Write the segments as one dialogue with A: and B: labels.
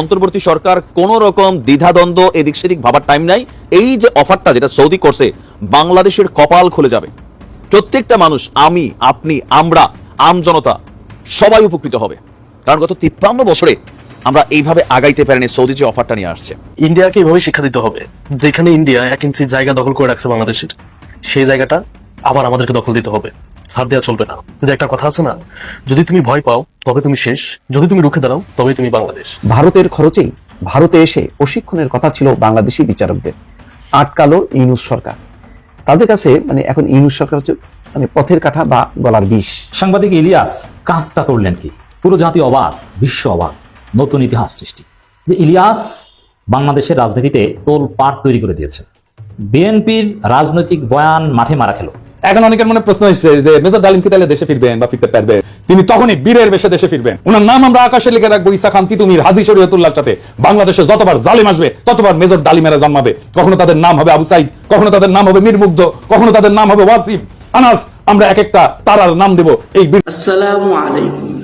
A: অন্তর্বর্তী সরকার কোন রকম দ্বিধাদ্বন্দ্ব, এদিক সেদিক ভাবার টাইম নাই। এই যে অফারটা যেটা সৌদি করছে, বাংলাদেশের কপাল খুলে যাবে। প্রত্যেকটা মানুষ, আমি, আপনি, আমরা, আম জনতা, সবাই উপকৃত হবে। কারণ গত তিপ্পান্ন বছরে আমরা এইভাবে আগাইতে পারিনি সৌদি যে অফারটা নিয়ে আসছে।
B: ইন্ডিয়াকে এইভাবে শিক্ষা দিতে হবে, যেখানে ইন্ডিয়া এক ইঞ্চি জায়গা দখল করে রাখছে বাংলাদেশের। সেই জায়গাটা আবার আমাদেরকে দখল দিতে হবে। ছাড় দেওয়া চলবে না। যদি একটা কথা আছে না যদি তুমি ভয় পাও তবে তুমি শেষ। যদি তুমি রুখে দাঁড়াও তবে তুমি বাংলাদেশ।
C: ভারতের খরচেই ভারতে এসে প্রশিক্ষণের কথা ছিল বাংলাদেশি বিচারকদের। আটকালো ইউনুস সরকার। তাদের কাছে মানে এখন ইউনুস সরকার হচ্ছে মানে পথের কাঠা বা গলার বিষ।
D: সাংবাদিক ইলিয়াস কাজটা করলেন কি? পুরো জাতি অবাক বিশ্ব অবাক নতুন ইতিহাস সৃষ্টি। যে ইলিয়াস বাংলাদেশের রাজনীতিতে তোল পাট তৈরি করে দিয়েছে। বিএনপির রাজনৈতিক বয়ান মাঠে মারা খেলো।
E: এখন অনেকের মনে প্রশ্ন এসেছে যে, মেজর ডালিম কি তাহলে দেশে ফিরবেন বা ফিরতে পারবেন? তিনি তখনই বীরের বেশে দেশে ফিরবেন। ওনার নাম আমরা আকাশে লিখে রাখব ইসা খান তিতুমির, হাজি শরীয়তুল্লাহর সাথে। বাংলাদেশে যতবার জালিম আসবে, ততবার মেজর ডালিমেরা জন্মাবে। কখনো তাদের নাম হবে আবু সাইদ, কখনো তাদের নাম হবে মীরমুগ্ধ কখনো তাদের নাম হবে ওয়াসিম। আনাস, আমরা এক একটা তারার নাম দেব। এই
F: আসসালামু আলাইকুম।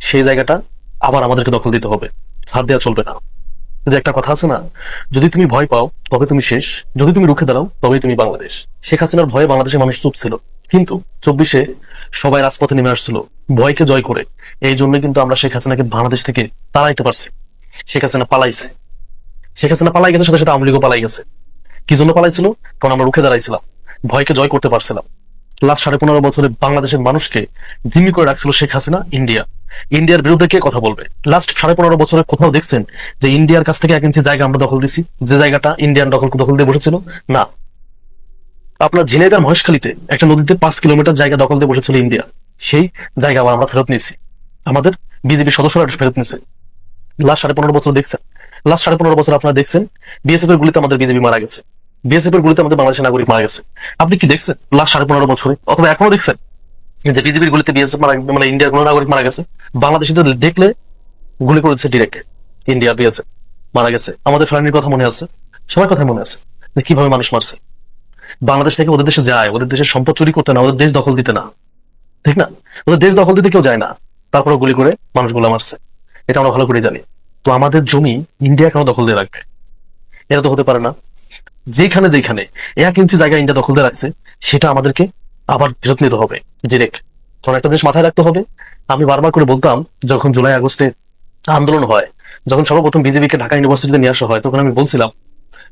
B: সেই জায়গাটা আবার আমাদেরকে দখল দিতে হবে। ছাড় দেওয়া চলবে না। যে একটা কথা আছে না, যদি তুমি ভয় পাও, তবে তুমি শেষ। যদি তুমি রুখে দাঁড়াও, তবেই তুমি বাংলাদেশ। শেখ হাসিনার ভয়ে বাংলাদেশের মানুষ চুপ ছিল। কিন্তু চব্বিশে সবাই রাজপথে নেমে আসছিল, ভয়কে জয় করে। এই জন্য কিন্তু আমরা শেখ হাসিনাকে বাংলাদেশ থেকে তাড়াইতে পারছি। শেখ হাসিনা পালাইছে। শেখ হাসিনা পালাই গেছে, সাথে সাথে আওয়ামী পালাই গেছে। কি জন্য পালাইছিল? কারণ আমরা রুখে দাঁড়াইছিলাম, ভয়কে জয় করতে পারছিলাম। লাস্ট সাড়ে পনেরো বছরে বাংলাদেশের মানুষকে জিম্মি করে রাখছিল শেখ হাসিনা, ইন্ডিয়া। ইন্ডিয়ার বিরুদ্ধে কে কথা বলবে? লাস্ট সাড়ে পনেরো বছরে কোথাও দেখছেন যে ইন্ডিয়ার কাছ থেকে এক ইঞ্চি জায়গা আমরা দখল দিছি? যে জায়গাটা ইন্ডিয়ান দখল দখল দিয়ে বসেছিল? না। আপনার ঝিনাইদার মহেশখালীতে একটা নদীতে পাঁচ কিলোমিটার জায়গা দখল দিয়ে বসেছিল ইন্ডিয়া। সেই জায়গা আবার আমরা ফেরত নিয়েছি। আমাদের বিজেপি সদস্যরা ফেরত নিয়েছে। লাস্ট সাড়ে পনেরো বছর দেখছেন। লাস্ট সাড়ে পনেরো বছর আপনারা দেখছেন বিএসএফ এর গুলিতে আমাদের বিজেপি মারা গেছে। বিএসএফ এর গুলিতে আমাদের বাংলাদেশের নাগরিক মারা গেছে। আপনি কি দেখছেন? লাস্ট সাড়ে পনেরো বছরে, অথবা এখনও দেখছেন? যে বিজেপির গুলিতে বিএসএফ মারা মানে ইন্ডিয়ার কোনো নাগরিক মারা গেছে বাংলাদেশিদের দেখলে গুলি করেছে ডিরেক্ট ইন্ডিয়া বিএসএফ মারা গেছে। আমাদের ফ্যামিলির কথা মনে আছে, সবার কথা মনে আছে যে কীভাবে মানুষ মারছে। বাংলাদেশ থেকে ওদের দেশে যায়, ওদের দেশের সম্পদ চুরি করতে না, ওদের দেশ দখল দিতে না। ঠিক না? ওদের দেশ দখল দিতে কেউ যায় না তারপরে গুলি করে মানুষগুলো মারছে। এটা আমরা ভালো করে জানি। তো আমাদের জমি ইন্ডিয়া কেন দখল দিয়ে রাখবে? এটা তো হতে পারে না। যেখানে যেখানে এক ইঞ্চি জায়গা ইন্ডিয়া দখল দিয়ে রাখছে, সেটা আমাদেরকে আবার ফেরত নিতে হবে। ডিরেক্ট তখন একটা দেশ মাথায় রাখতে হবে, আমি বারবার করে বলতাম, যখন জুলাই, আগস্টে আন্দোলন হয়, যখন সর্বপ্রথম বিজেপিকে ঢাকা ইউনিভার্সিটিতে নিয়ে আসা হয়, তখন আমি বলছিলাম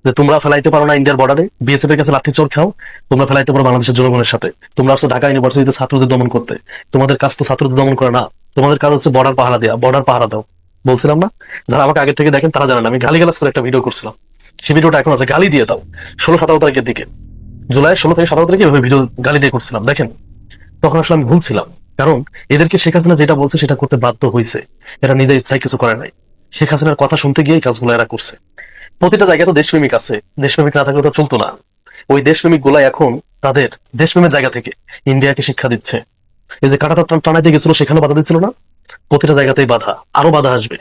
B: যে, তোমরা ফেলাইতে পারো না ইন্ডিয়ার বর্ডারে বিএসএফ এর কাছে লাঠি চোর খাও, তোমরা ফেলাইতে পারো বাংলাদেশের জনগণের সাথে। তোমরা আসছো ঢাকা ইউনিভার্সিটিতে ছাত্রদের দমন করতে। তোমাদের কাজ তো ছাত্রদের দমন করে না। তোমাদের কাজ হচ্ছে বর্ডার পাহারা দেওয়া বর্ডার পাহারা দাও। বলছিলাম না। যারা আমাকে আগে থেকে দেখেন, তারা জানেন আমি গালি গালাজ করে একটা ভিডিও করছিলাম। সেই ভিডিওটা এখন আছে। গালি দিয়ে দাও। ষোলো, সতেরো তারিখের দিকে। জুলাই ষোলো থেকে সতেরো তারিখে এভাবে ভিডিও গালি দিয়ে করছিলাম, দেখেন। তখন আসলে আমি ভুলছিলাম কারণ এদেরকে শেখ হাসিনা যেটা বলছে সেটা করতে বাধ্য হয়েছে এরা নিজে ইচ্ছায় কিছু করে নাই। শেখ হাসিনার কথা শুনতে গিয়ে এই কাজগুলো এরা করছে। প্রতিটা জায়গায় তো দেশপ্রেমিক আছে। দেশপ্রেমিক না থাকলে তো চলতো না। ওই দেশপ্রেমিকগুলা এখন তাদের দেশপ্রেমের জায়গা থেকে ইন্ডিয়াকে শিক্ষা দিচ্ছে। এই যে কাটা টানাইতে গেছিল সেখানে বাধা দিচ্ছিল না? প্রতিটা জায়গাতেই বাধা, আরও বাধা আসবে।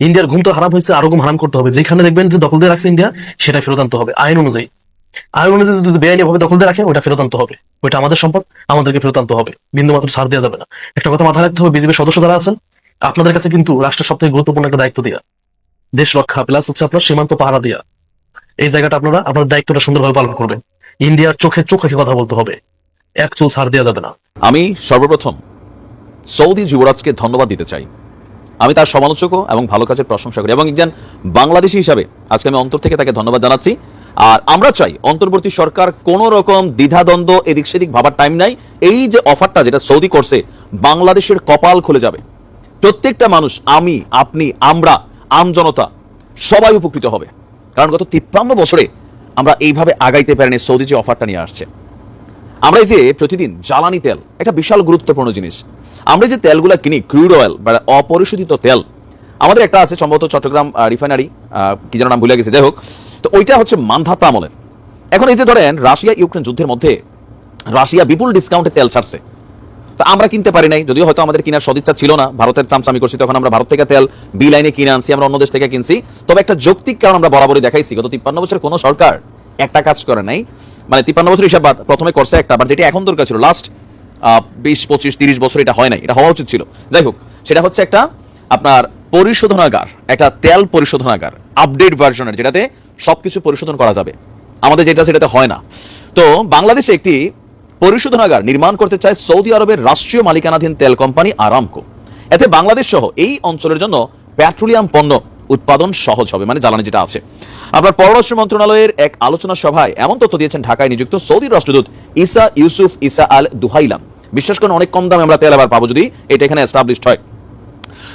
B: ইন্ডিয়ার ঘুম তো হারাম হয়েছে, আরও ঘুম হারাম করতে হবে। যেখানে দেখবেন যে দখল দিয়ে রাখছে ইন্ডিয়া, সেটা ফেরত আনতে হবে। আইন অনুযায়ী। আইন অনুযায়ী যদি বেআইনি ভাবে দখল দিয়ে রাখে ওটা ফেরত আনতে হবে। ওইটা আমাদের সম্পদ, আমাদেরকে ফেরত আনতে হবে। বিন্দু মাত্র ছাড় দেওয়া যাবে না। একটা কথা মাথায় রাখতে হবে বিজেপির সদস্য যারা আছেন, আপনাদের কাছে কিন্তু রাষ্ট্রের সব থেকে গুরুত্বপূর্ণ একটা দায়িত্ব দেওয়া দেশ রক্ষা, প্লাস হচ্ছে আপনার সীমান্ত পাহারা দেওয়া এই জায়গাটা আপনারা, আপনাদের দায়িত্বটা সুন্দরভাবে পালন করবেন। ইন্ডিয়ার চোখে চোখ রেখে কথা বলতে হবে। এক চুল ছাড় দেওয়া যাবে না।
A: আমি সর্বপ্রথম সৌদি যুবরাজকে ধন্যবাদ দিতে চাই। আমি তার সমালোচকও এবং ভালো কাজের প্রশংসা করি। এবং একজন বাংলাদেশি হিসাবে আজকে আমি অন্তর থেকে তাকে ধন্যবাদ জানাচ্ছি। আর আমরা চাই অন্তর্বর্তী সরকার কোন রকম দ্বিধাদ্বন্দ্ব, এদিক সেদিক ভাবার টাইম নাই। এই যে অফারটা যেটা সৌদি করছে, বাংলাদেশের কপাল খুলে যাবে। প্রত্যেকটা মানুষ, আমি, আপনি, আমরা আম জনতা সবাই উপকৃত হবে। কারণ গত তিপ্পান্ন বছরে আমরা এইভাবে আগাইতে পারিনি, সৌদি যে অফারটা নিয়ে আসছে। আমরা এই যে প্রতিদিন জ্বালানি তেল, একটা বিশাল গুরুত্বপূর্ণ জিনিস। আমরা যে তেলগুলো কিনি ক্রুড অয়েল বা অপরিশোধিত তেল আমাদের একটা আছে সম্ভবত চট্টগ্রাম রিফাইনারি কি যেন নাম ভুলে গেছে। যাই হোক, তো ওইটা হচ্ছে মান্ধাতা আমলের। এখন এই যে ধরেন রাশিয়া ইউক্রেন যুদ্ধের মধ্যে রাশিয়া বিপুল ডিসকাউন্টে তেল ছাড়ছে। তা আমরা কিনতে পারি নাই, যদিও হয়তো আমাদের কেনার সদিচ্ছা ছিল না। ভারতের চামচামি করছি, তখন আমরা ভারত থেকে তেল বি লাইনে কিনে আনছি, আমরা অন্য দেশ থেকে কিনছি। তবে একটা যৌক্তিক কারণ আমরা বরাবরই দেখাইছি, গত তিপ্পান্ন বছর কোনো সরকার একটা কাজ করে নাই। মানে তিপ্পান্ন বছর হিসাব প্রথমে করছে একটা আবার যেটা এখন দরকার ছিল লাস্ট বিশ, পঁচিশ, তিরিশ বছর এটা হয় নাই, এটা হওয়া উচিত ছিল। যাই হোক, সেটা হচ্ছে একটা আপনার পরিশোধনাগার, একটা তেল পরিশোধনাগার আপডেট ভার্সনের যেটাতে সবকিছু পরিশোধন করা যাবে। আমাদের যেটা সেটাতে হয় না। তো বাংলাদেশে একটি পরিশোধনাগার নির্মাণ করতে চায় সৌদি আরবের রাষ্ট্রীয় মালিকানাধীন তেল কোম্পানি আরামকো। এতে বাংলাদেশ সহ এই অঞ্চলের জন্য পেট্রোলিয়াম পণ্য উৎপাদন সহজ হবে মানে জ্বালানি যেটা আছে। আপনার পররাষ্ট্র মন্ত্রণালয়ের এক আলোচনা সভায় এমন তথ্য দিয়েছেন ঢাকায় নিযুক্ত সৌদি রাষ্ট্রদূত ইসা ইউসুফ ইসা আল দুহাইলাম। বিশ্বাস করেন, অনেক কম দামে আমরা তেল আবার পাবো যদি এটা এখানে এস্টাবলিশড হয়।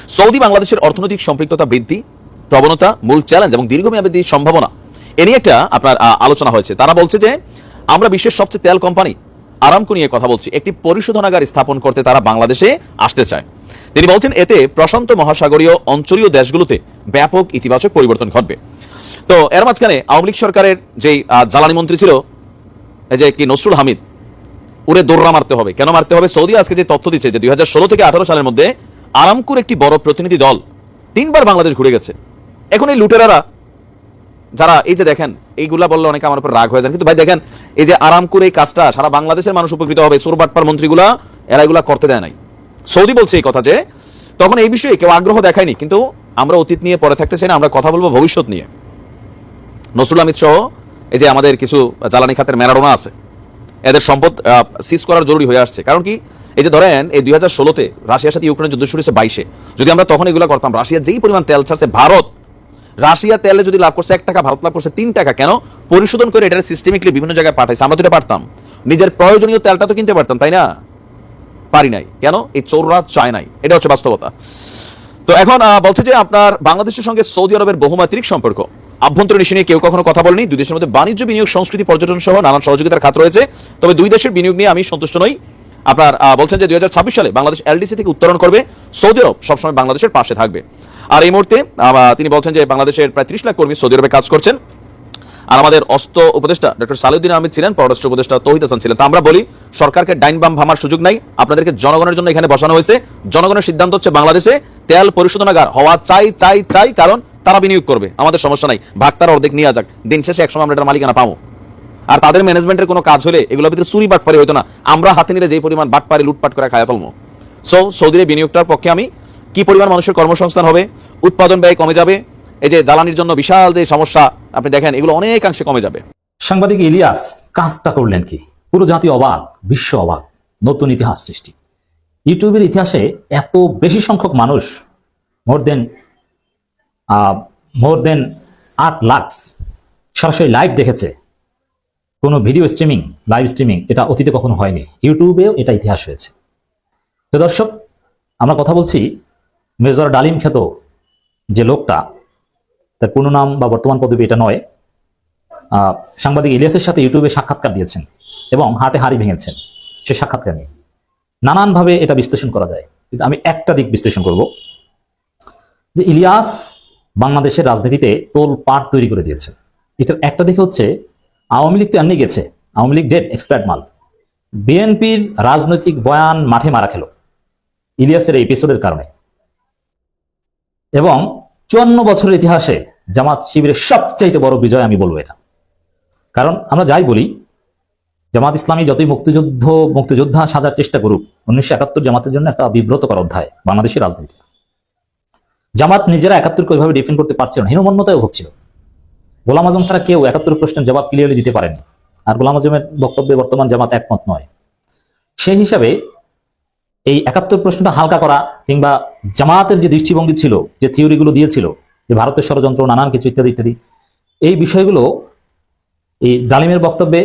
A: সৌদি বাংলাদেশের অর্থনৈতিক সম্পৃক্ততা বৃদ্ধি প্রবণতা মূল চ্যালেঞ্জ এবং দীর্ঘমেয়াদী সম্ভাবনা। এ নিয়ে একটা আপনার আলোচনা হয়েছে। তারা বলছে যে আমরা বিশ্বের সবচেয়ে তেল কোম্পানি আরামকো নিয়ে কথা বলছি। একটি পরিশোধনাগার স্থাপন করতে তারা বাংলাদেশে আসতে চায়। তিনি বলছেন এতে প্রশান্ত মহাসাগরীয় অঞ্চলীয় দেশগুলোতে ব্যাপক ইতিবাচক পরিবর্তন ঘটবে। তো এর মাঝখানে আওয়ামী লীগ সরকারের আহ, জ্বালানি মন্ত্রী ছিল এই যে কি নসরুল হামিদ উড়ে দৌড়া মারতে হবে। কেন মারতে হবে? সৌদি আজকে যে তথ্য দিচ্ছে যে দুই হাজার ষোলো থেকে আঠারো সালের মধ্যে আরামকুর একটি বড় প্রতিনিধি দল তিনবার বাংলাদেশ ঘুরে গেছে। এখন এই লুটেরারা, যারা এই যে দেখেন, এইগুলা বললে অনেকে আমার উপর রাগ হয়ে যান। কিন্তু ভাই দেখেন, এই যে আরামকুর এই কাজটা, সারা বাংলাদেশের মানুষ উপকৃত হবে সুরবাটপার মন্ত্রীগুলা, এরা এগুলা করতে দেয় নাই। সৌদি বলছে এই কথা যে, তখন এই বিষয়ে কেউ আগ্রহ দেখায়নি, কিন্তু আমরা অতীত নিয়ে পরে থাকতে চাই না, আমরা কথা বলব ভবিষ্যৎ নিয়ে। নসরুল আমিদ সহ এই যে আমাদের কিছু জ্বালানি খাতের ম্যারাডোনা আছে, এদের সম্পদ সিজ করার জরুরি হয়ে আসছে। কারণ কি? এই যে ধরেন, এই দুই হাজার ষোলোতে রাশিয়ার সাথে ইউক্রেনের যুদ্ধ শুরু হয়েছে বাইশে। যদি আমরা তখন এগুলো করতাম, রাশিয়া যেই পরিমাণ তেল ছাড়ছে, ভারত, রাশিয়া তেলে যদি লাভ করছে এক টাকা, ভারত লাভ করছে তিন টাকা, কেন? পরিশোধন করে এটা সিস্টেমিকলি বিভিন্ন জায়গায় পাঠাইছে। আমরা তো এটা পারতাম। নিজের প্রয়োজনীয় তেলটা তো কিনতে পারতাম, তাই না? পারি নাই। কেন? এই চোররা চায় নাই। এটা হচ্ছে বাস্তবতা। তো এখন বলছে যে আপনার বাংলাদেশের সঙ্গে সৌদি আরবের বহুমাত্রিক সম্পর্ক। আভ্যন্তরীণ ইস্যু নিয়ে কেউ কখনো কথা বলেনি। দুই দেশের মধ্যে বাণিজ্য, বিনিয়োগ, সংস্কৃতি, পর্যটন সহ নানান সহযোগিতার খাত রয়েছে। তবে দুই দেশের বিনিয়োগ নিয়ে আমি সন্তুষ্ট নই। আপনার বলছেন যে দুই হাজার ছাব্বিশ সালে বাংলাদেশ এলডিসি থেকে উত্তরণ করবে। সৌদি আরব সবসময় বাংলাদেশের পাশে থাকবে। আর এই মুহূর্তে তিনি বলছেন যে বাংলাদেশের প্রায় ত্রিশ লাখ কর্মী সৌদি আরবে কাজ করছেন। আর আমাদের অস্ত উপদেষ্টা ডক্টর সালিউদ্দিন আহমেদ ছিলেন, পররাষ্ট্র উপদেষ্টা তৌহিদ হাসান ছিলেন। তা আমরা বলি, সরকারকে ডাইন বাম ভামার সুযোগ নাই, আপনাদেরকে জনগণের জন্য এখানে বসানো হয়েছে। জনগণের সিদ্ধান্ত হচ্ছে বাংলাদেশে তেল পরিশোধনাগার হওয়া চাই চাই চাই, কারণ তারা বিনিয়োগ করবে। আমাদের সমস্যা নাই, ভাগ তারা অর্ধেক নিয়ে যাক। দিন শেষে একসময় আমরা এটার মালিকানা পাবো। আর তাদের ম্যানেজমেন্টের কোনো কাজ হলে এগুলোর ভিতরে চুরি বাটপারি হতো না। আমরা হাতে নিলে যেই পরিমাণ বাটপারি, লুটপাট করে খায়া ফেলব সো সৌদির বিনিয়োগটার পক্ষে আমি কি পরিমাণ মানুষের কর্মসংস্থান হবে, উৎপাদন ব্যয় কমে যাবে, এই যে জ্বালানির জন্য বিশাল যে সমস্যা, আপনি দেখেন এগুলো অনেকাংশে কমে যাবে।
D: সাংবাদিক ইলিয়াস, কাজটা করলেন কি? পুরো জাতি অবাক, বিশ্ব অবাক, নতুন ইতিহাস সৃষ্টি। ইউটিউবের ইতিহাসে এত বেশি সংখ্যক মানুষ, মোর দেন মোর দেন আট লাখ, সরাসরি লাইভ দেখেছে। কোনো ভিডিও স্ট্রিমিং লাইভ স্ট্রিমিং এটা অতীতে কখনো হয়নি। ইউটিউবেও এটা ইতিহাস হয়েছে। তো দর্শক, আমরা কথা বলছি মেজর ডালিম খ্যাত যে লোকটা, তার পূর্ণ নাম বা বর্তমান পদবি এটা নয় সাংবাদিক ইলিয়াসের সাথে ইউটিউবে সাক্ষাৎকার দিয়েছেন এবং হাটে হাড়ি ভেঙেছেন। সে সাক্ষাৎকার নিয়ে। নানানভাবে এটা বিশ্লেষণ করা যায়। কিন্তু আমি একটা দিক বিশ্লেষণ করব যে ইলিয়াস বাংলাদেশের রাজনীতিতে তোল পাট তৈরি করে দিয়েছে। এটার একটা দিক হচ্ছে আওয়ামী লীগ তো এমনি গেছে। আওয়ামী লীগ ডেট এক্সপার্ট মাল। বিএনপির রাজনৈতিক বয়ান মাঠে মারা খেল, ইলিয়াসের এই এপিসোডের কারণে। এবং চুয়ান্ন বছরের ইতিহাসে জামাত শিবিরের সবচাইতে বড় বিজয় আমি বলব এটা। কারণ আমরা যাই বলি, জামাত ইসলামী যতই মুক্তিযুদ্ধ, মুক্তিযোদ্ধা সাজার চেষ্টা করুক, উনিশশো একাত্তর জামাতের জন্য একটা বিব্রতকর অধ্যায়, বাংলাদেশের রাজনীতি। জামাত নিজেরা একাত্তরকে ওইভাবে ডিফেন্ড করতে পারছিল না হীনমন্যতায় ভুগছিল। গোলাম আজম ছাড়া কেউ একাত্তর প্রশ্নের জবাব ক্লিয়ারলি দিতে পারেনি আর গোলাম আজমের বক্তব্যে বর্তমান জামাত একমত নয়। সেই হিসাবে এই একাত্তর প্রশ্নটা হালকা করা কিংবা জামাতের যে দৃষ্টিভঙ্গি ছিল, যে থিওরিগুলো দিয়েছিল, যে ভারতের ষড়যন্ত্র, নানান কিছু ইত্যাদি ইত্যাদি, এই বিষয়গুলো এই ডালিমের বক্তব্যে,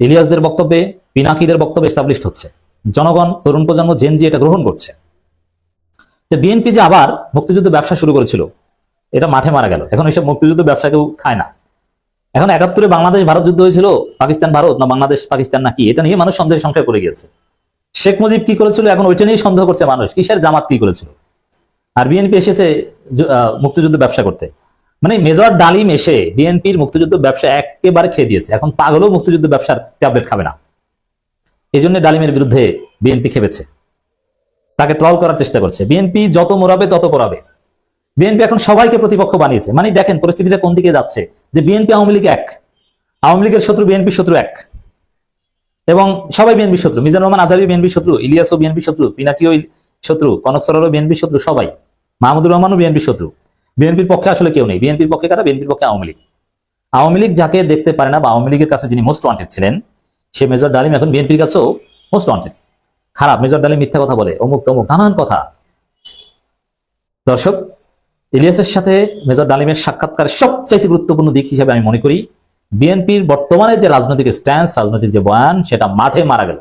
D: ইলিয়াসদের বক্তব্যে, পিনাকিদের বক্তব্যে এস্টাবলিশড হচ্ছে। জনগণ, তরুণ প্রজন্ম জেনজি এটা গ্রহণ করছে। তো বিএনপি যে আবার মুক্তিযুদ্ধ ব্যবসা শুরু করেছিল এটা মাঠে মারা গেল। এখন এইসব মুক্তিযুদ্ধ ব্যবসা কেউ খায় না। এখন একাত্তরে বাংলাদেশ ভারত যুদ্ধ হয়েছিল, পাকিস্তান ভারত না বাংলাদেশ, পাকিস্তান না কি, এটা নিয়ে মানুষ সন্দেহের সংখ্যায় পড়ে গিয়েছে। শেখ মুজিব কি করেছিল? এখন ওইটা নিয়েই সন্দেহ করছে মানুষ, কিসের জামাত কি করেছিল? আর বিএনপি এসেছে মুক্তিযুদ্ধ ব্যবসা করতে। মানে মেজর ডালিম এসে বিএনপির মুক্তিযুদ্ধ ব্যবসা একেবারে খেয়ে দিয়েছে। এখন পাগলও মুক্তিযুদ্ধ ব্যবসার ট্যাবলেট খাবে না। এই জন্য ডালিমের বিরুদ্ধে বিএনপি খেপেছে। তাকে ট্রল করার চেষ্টা করছে। বিএনপি যত মোরাবে তত পড়াবে। বিএনপি এখন সবাইকে প্রতিপক্ষ বানিয়েছে। মানে দেখেন পরিস্থিতিটা কোন দিকে যাচ্ছে? যে বিএনপি আওয়ামী লীগ এক, আওয়ামী লীগের শত্রু বিএনপি শত্রু এক। এবং সবাই বিএনপি শত্রু। মিজানুর রহমান আজারিও বিএনপি শত্রু, ইলিয়াসও বিএনপি শত্রু, পিনাকিও শত্রু, কনক সরারও বিএনপি শত্রু, সবাই। মাহমুদুর রহমানও বিএনপি শত্রু। বিএনপির পক্ষে আসলে কেউ নেই। বিএনপির পক্ষে কারা? বিএনপির পক্ষে আওয়ামী লীগ। আওয়ামী লীগ যাকে দেখতে পারে না বা আওয়ামী লীগের কাছে যিনি মোস্ট ওয়ান্টেড ছিলেন, সে মেজর ডালিম এখন বিএনপির কাছেও মোস্ট ওয়ান্টেড খারাপ, মেজর ডালিম মিথ্যা কথা বলে, অমুক তমুক, নানান কথা। দর্শক ইলিয়াসের সাথে মেজর ডালিমের সাক্ষাৎকার সবচাইতে গুরুত্বপূর্ণ দিক হিসেবে আমি মনে করি, বিএনপির বর্তমানে যে রাজনৈতিক স্ট্যান্স রাজনৈতিক যে বয়ান, সেটা মাঠে মারা গেল।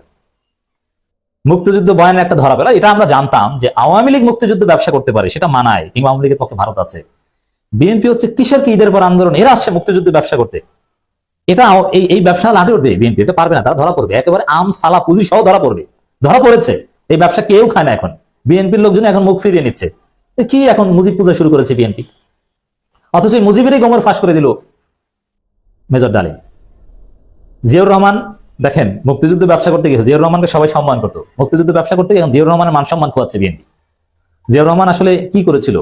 D: মুক্তিযুদ্ধ বয়ান একটা ধরা পেল। এটা আমরা জানতাম যে আওয়ামী লীগ মুক্তিযুদ্ধ ব্যবসা করতে পারে, সেটা মানায়, কিংবা আওয়ামী লীগের পক্ষে ভারত আছে। বিএনপি হচ্ছে কিসের কি ঈদের পর আন্দোলন? এরা আসছে মুক্তিযুদ্ধ ব্যবসা করতে। এটা এই এই ব্যবসা লাটে উঠবে, বিএনপি এটা পারবে না, তারা ধরা পড়বে। একেবারে আম, সালা, পুঁজি সহ ধরা পড়বে। ধরা পড়েছে। এই ব্যবসা কেউ খায় না এখন। বিএনপির লোকজন এখন মুখ ফিরিয়ে নিচ্ছে। কি এখন মুজিব পূজা শুরু করেছে বিএনপি অথচ মুজিবেরই গোমর ফাঁস করে দিল মেজর ডালিম। জিয়াউর রহমান, দেখেন, মুক্তিযুদ্ধ ব্যবসা করতে গিয়ে জিয়াউর রহমানকে সবাই সম্মান করতো। মুক্তিযুদ্ধ ব্যবসা করতে গিয়ে জিয়াউর রহমানের মান সম্মান খোয়াচ্ছে বিএনপি জিয়াউর রহমান আসলে কি করেছিল?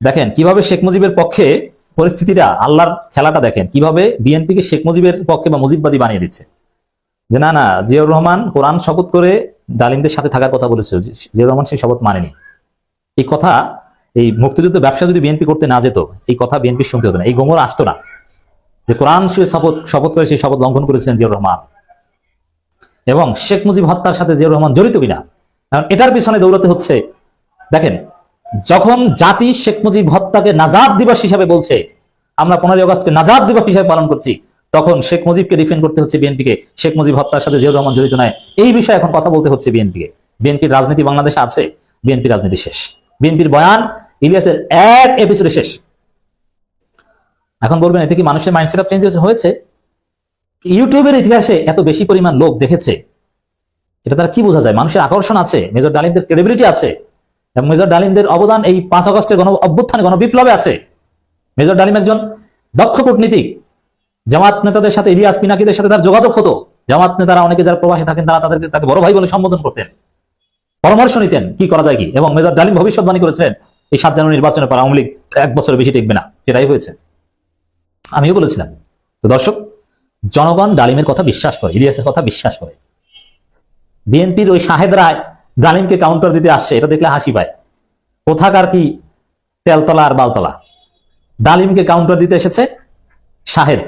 D: দেখেন, কীভাবে শেখ মুজিবের পক্ষে পরিস্থিতিটা, আল্লাহর খেলাটা দেখেন, কীভাবে বিএনপিকে শেখ মুজিবের পক্ষে বা মুজিববাদী বানিয়ে দিচ্ছে। যে না না, জিয়াউর রহমান কোরআন শপথ করে ডালিমদের সাথে থাকার কথা বলেছিল জিয়াউর রহমান সেই শপথ মানেনি। এই কথা, এই মুক্তিযুদ্ধ ব্যবসা যদি বিএনপি করতে না যেত, এই কথা বিএনপি শুনতে হতো না, এই গোমর আসতো না। যে কোরআন শুয়ে শপথ শপথ করে সেই শপথ লঙ্ঘন করেছিলেন জিয়াউর রহমান। এবং শেখ মুজিব হত্যার সাথে জিয়াউর রহমান জড়িত কিনা? কারণ এটার পিছনে দৌড়াতে হচ্ছে। দেখেন, যখন জাতি শেখ মুজিব হত্যাকে নাজাদ দিবস হিসাবে বলছে, আমরা পনেরোই আগস্টকে নাজাদ দিবস হিসাবে পালন করছি, তখন শেখ মুজিবকে ডিফেন্ড করতে হচ্ছে বিএনপিকে। শেখ মুজিব হত্যার সাথে জিয়াউর রহমান জড়িত নয়। এই বিষয়ে এখন কথা বলতে হচ্ছে বিএনপিকে। বিএনপির রাজনীতি বাংলাদেশে আছে, বিএনপি রাজনীতি শেষ। বিএনপির বয়ান ইলিয়াসের এক এপিসোডে শেষ। এখন বলবেন, এতে কি মানুষের মাইন্ডসেট অফ চেঞ্জ হয়েছে? ইউটিউবের ইতিহাসে এত বেশি পরিমাণ লোক দেখেছে। এটা তারা কি বোঝা যায়? মানুষের আকর্ষণ আছে, মেজর ডালিমদের ক্রেডিবিলিটি আছে, এবং মেজর ডালিমদের অবদান এই পাঁচ আগস্টের গণ অভ্যুত্থানে গণ বিপ্লবে আছে। মেজর ডালিম একজন দক্ষ কূটনীতিক। জামাত নেতাদের সাথে ইলিয়াস পিনাকিদের সাথে তার যোগাযোগ হতো। জামাত নেতারা অনেকে যারা প্রবাসী থাকেন, তারা তাদেরকে তাকে বড় ভাই বলে সম্বোধন করতেন। পরামর্শ নিতেন কি করা যায় কি? এবং মেজর ডালিম ভবিষ্যৎবাণী করেছিলেন, এই সাত জানুয়ারি নির্বাচনের পর আওয়ামী লীগ এক বছরের বেশি টিকবে না। সেটাই হয়েছে। আমিও বলেছিলাম। তো দর্শক, জনগণ ডালিমের কথা বিশ্বাস করে, ইলিয়াসের কথা বিশ্বাস করে। বিএনপির ওই শাহেদ রায় ডালিমকে কাউন্টার দিতে আসছে, এটা দেখলে হাসি পায়। কোথাকার কি তেলতলা আর বালতলা। ডালিমকে কাউন্টার দিতে এসেছে শাহেদ।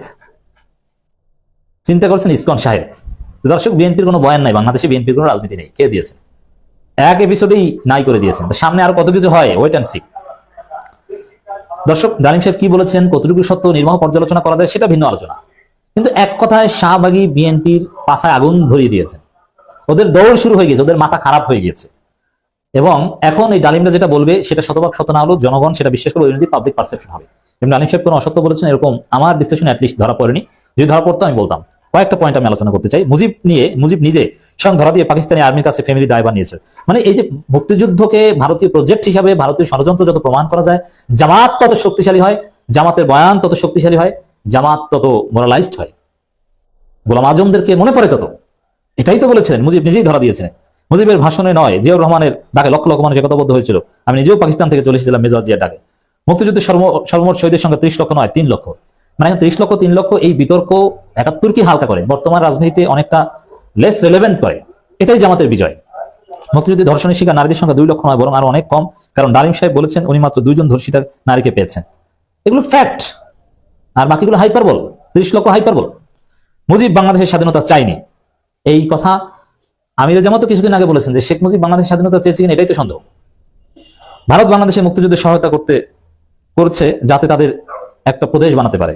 D: চিন্তা করছেন ইসকন সাহেব দর্শক, বিএনপির কোনো বয়ান নাই, বাংলাদেশে বিএনপির কোনো রাজনীতি নেই। কে দিয়েছে? এক এপিসোডেই নাই করে দিয়েছেন। তো সামনে আরও কত কিছু হয়? ওয়েট অ্যান্ড সি দর্শক, ডালিম সাহেব কি বলেছেন? কতটুকু সত্য নির্বাহ পর্যালোচনা করা যায় সেটা ভিন্ন আলোচনা। কিন্তু এক কথায় শাহবাগী বিএনপির পাশায় আগুন ধরিয়ে দিয়েছেন। ওদের দৌড় শুরু হয়ে গেছে ওদের মাথা খারাপ হয়ে গিয়েছে। এবং এখন এই ডালিমরা যেটা বলবে, সেটা শতভাগ সত্য না হলেও জনগণ সেটা বিশ্বাস করে অনুযায়ী পাবলিক পারসেপশন হবে। ডালিম সাহেব কোনো অসত্য বলেছেন এরকম আমার বিশ্লেষণ অ্যাটলিস্ট ধরা পড়েনি। যদি ধরা পড়তো আমি বলতাম। কয়েকটা পয়েন্ট আমি আলোচনা করতে চাই। মুজিব নিয়ে, মুজিব নিজে স্বয়ং ধরা দিয়ে পাকিস্তানি আর্মির কাছে ফ্যামিলি দায়ভার নিয়েছে মানে এই যে মুক্তিযুদ্ধকে ভারতীয় প্রজেক্ট হিসাবে, ভারতীয় ষড়যন্ত্র যত প্রমাণ করা যায়, জামাত তত শক্তিশালী হয়, জামাতের বয়ান তত শক্তিশালী হয়, জামাত তত মোরালাইজড হয়। গোলাম আজমদেরকে মনে পড়ে তত। এটাই তো বলেছিলেন, মুজিব নিজেই ধরা দিয়েছিলেন মুজিবের ভাষণে নয়, জিয়াউর রহমানের ডাকে লক্ষ লক্ষ মানুষ একতাবদ্ধ হয়েছিল। আমি নিজেও পাকিস্তান থেকে চলে এসেছিলাম মেজর জিয়ার ডাকে। মুক্তিযুদ্ধের সর্ব- সর্বমোট শহীদের সংখ্যা ত্রিশ লক্ষ নয়, তিন লক্ষ। মানে ত্রিশ লক্ষ, তিন লক্ষ এই বিতর্ক একাত্তর কি হালকা করে। বর্তমান রাজনীতিতে অনেকটা লেস রেলেভেন্ট করে। এটাই জামাতের বিজয়। মুক্তিযুদ্ধে ধর্ষণের শিকার নারীদের সংখ্যা দুই লক্ষ নয়, বরং আরও অনেক কম। কারণ ডালিম সাহেব বলেছেন, উনি মাত্র দুইজন ধর্ষিতা নারীকে পেয়েছেন। এগুলো ফ্যাক্ট আর বাকিগুলো হাইপারবল ত্রিশ লক্ষ হাইপারবল মুজিব বাংলাদেশের স্বাধীনতা চাইনি। এই কথা আমির জামাত কিছুদিন আগে বলেছেন যে শেখ মুজিব বাংলাদেশের স্বাধীনতা চেয়েছে কিনা এটাই তো সন্দেহ। ভারত বাংলাদেশের মুক্তিযুদ্ধে সহায়তা করতে, করছে যাতে তাদের একটা প্রদেশ বানাতে পারে।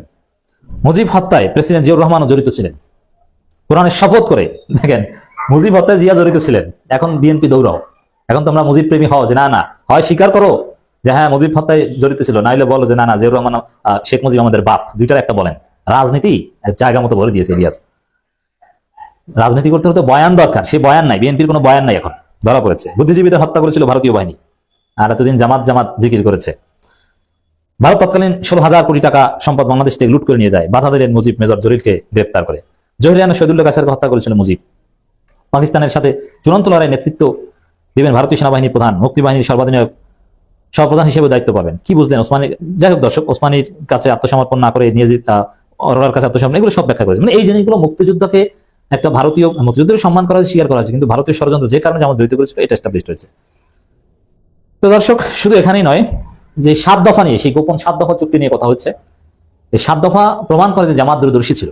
D: মুজিব হত্যায় প্রেসিডেন্ট জিয়াউর রহমানও জড়িত ছিলেন। কোরআনের শপথ করে, দেখেন, মুজিব হত্যায় জিয়া জড়িত ছিলেন। এখন বিএনপি দৌড়াও। এখন তোমরা মুজিব প্রেমী হও যে, না না, হয় স্বীকার করো যে হ্যাঁ মুজিব হত্যায় জড়িত ছিল। নাইলে বলো যে, না না, জিয়াউর রহমান শেখ মুজিব আমাদের বাপ। দুইটার একটা বলেন। রাজনীতি জায়গা মতো বলে দিয়েছে ইলিয়াস। রাজনীতি করতে হতে বয়ান দরকার। সে বয়ান নাই, বিএনপির কোনো বয়ান নাই এখন, ধরা পড়েছে। বুদ্ধিজীবীদের হত্যা করেছিল ভারতীয় বাহিনী। আর এতদিন জামাত জামাত জিকির করেছে। ভারত তৎকালীন ষোলো হাজার কোটি টাকা সম্পদ বাংলাদেশ থেকে লুট করে নিয়ে যায়। বাধা দিলেন মুজিব, মেজর জলিলকে গ্রেপ্তার করে। জহিরিয়ানা শহীদুল্লাহ কাসারকে হত্যা করেছিল মুজিব। পাকিস্তানের সাথে চূড়ান্ত লড়াই নেতৃত্ব দিবেন ভারতীয় সেনাবাহিনী প্রধান, মুক্তিবাহিনীর সর্বাধিনায়ক, সহপ্রধান হিসেবে দায়িত্ব পাবেন। কি বুঝলেন ওসমানী? যাই হোক দর্শক, ওসমানীর কাছে আত্মসমর্পণ না করে নিয়ে অরোরার কাছে আত্মসমর্পণ, এগুলো সব ব্যাখ্যা করেছে। মানে এই জিনিসগুলো মুক্তিযুদ্ধকে একটা ভারতীয়, মুক্তিযুদ্ধের সম্মান করা স্বীকার করা হয়েছে, কিন্তু ভারতীয় ষড়যন্ত্র যে কারণে আমার জড়িত করেছিল, এটা এস্টাবলিশ হয়েছে। তো দর্শক, শুধু এখানেই নয় যে সাত দফা নিয়ে, সেই গোপন সাত দফা চুক্তি নিয়ে কথা হচ্ছে, এই সাত দফা প্রমাণ করে যে জামাত দূরদর্শী ছিল।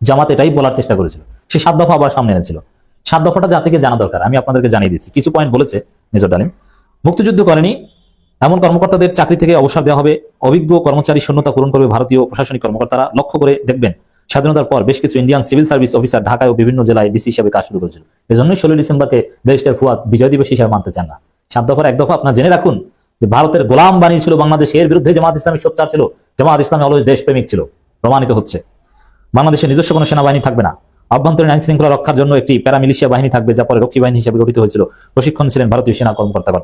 D: জামাত এটাই বলার চেষ্টা করেছিল। সেই সাত দফা আবার সামনে এনেছিল। সাত দফাটা জাতিকে জানা দরকার, আমি আপনাদেরকে জানিয়ে দিচ্ছি। কিছু পয়েন্ট বলেছে মেজর ডালিম। মুক্তিযুদ্ধ করেনি, এমন কর্মকর্তাদের চাকরি থেকে অবসর দেওয়া হবে। অভিজ্ঞ কর্মচারী শূন্যতা পূরণ করবে ভারতীয় প্রশাসনিক কর্মকর্তারা। লক্ষ্য করে দেখবেন, স্বাধীনতার পর বেশ কিছু ইন্ডিয়ান সিভিল সার্ভিস অফিসার ঢাকায় ও বিভিন্ন জেলায় ডিসি হিসেবে কাজ শুরু করেছিল। এজন্যই ষোলোই ডিসেম্বরকে ব্যারিস্টার ফুয়াদ বিজয় দিবস হিসেবে মানতে চান না। সাত দফার এক দফা আপনার জেনে রাখুন ভারতের গোলাম বানিয়েছিল বাংলাদেশ এর বিরুদ্ধে জামাত ইসলামী সোচ্চার ছিল, জামাত ইসলামী অলওয়েজ দেশপ্রেমিক ছিল, প্রমাণিত হচ্ছে। বাংলাদেশের নিজস্ব কোনো সেনাবাহিনী থাকবে না। অভ্যন্তরীণ আইন শৃঙ্খলা রক্ষার জন্য একটি প্যারামিলিশিয়া বাহিনী থাকবে, যা পরে রক্ষী বাহিনী হিসেবে গঠিত হয়েছিল। প্রশিক্ষণ ছিলেন ভারতীয় সেনা কর্মকর্তাগণ।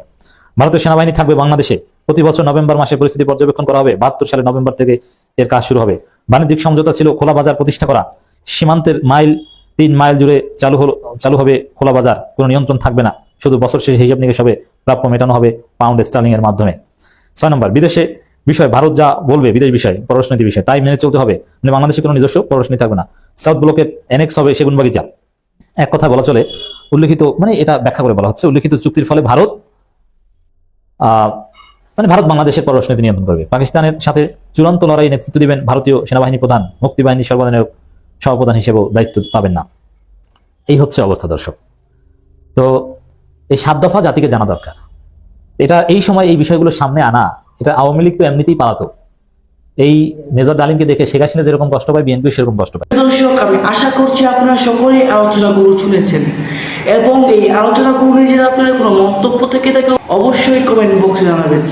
D: ভারতীয় সেনাবাহিনী থাকবে বাংলাদেশে। প্রতি বছর নভেম্বর মাসে পরিস্থিতি পর্যবেক্ষণ করা হবে। বাহাত্তর সালে নভেম্বর থেকে এর কাজ শুরু হবে। বাণিজ্যিক সমঝোতা ছিল, খোলা বাজার প্রতিষ্ঠা করা। সীমান্তের মাইল, তিন মাইল জুড়ে চালু হলো, চালু হবে খোলা বাজার। কোনো নিয়ন্ত্রণ থাকবে না। শুধু বছর শেষে হিসাব নিকেশ হবে। প্রাপ্য মেটানো হবে পাউন্ড স্টার্লিং এর মাধ্যমে। ছয় নম্বর, বিদেশে বিষয়, ভারত যা বলবে বিদেশ বিষয়, পররাষ্ট্রনীতি বিষয়, তাই মেনে চলতে হবে। মানে বাংলাদেশে কোনো নিজস্ব পররাষ্ট্রনীতি থাকবে না। সাউথ ব্লকের এনেক্স হবে সেগুন বাগিচা এক কথা বলা চলে, উল্লেখিত মানে এটা ব্যাখ্যা করে বলা হচ্ছে, উল্লেখিত চুক্তির ফলে ভারত মানে ভারত বাংলাদেশের পররাষ্ট্রনীতি নিয়ন্ত্রণ করবে। পাকিস্তানের সাথে চূড়ান্ত লড়াই নেতৃত্ব দিবেন ভারতীয় সেনাবাহিনী প্রধান মুক্তিবাহিনী সর্বাধিনায়ক সহপ্রধান হিসেবেও দায়িত্ব পাবেন না। এই হচ্ছে অবস্থা, দর্শক। তো এই সাত দফা জাতিকে জানা দরকার। এটা এই সময় এই বিষয়গুলো সামনে আনা, এটা আওয়ামী লীগ তো এমনিতেই পালাতো। এই মেজর ডালিমকে দেখে শেখ হাসিনা যেরকম কষ্ট পায়, বিএনপি সেরকম কষ্ট পায়।
F: দর্শক, আমি আশা করছি আপনারা সকলেই আলোচনাগুলো শুনেছেন এবং এই আলোচনাগুলো নিয়ে যদি আপনাদের কোনো মন্তব্য থেকে থাকে অবশ্যই কমেন্ট বক্সে জানাবেন।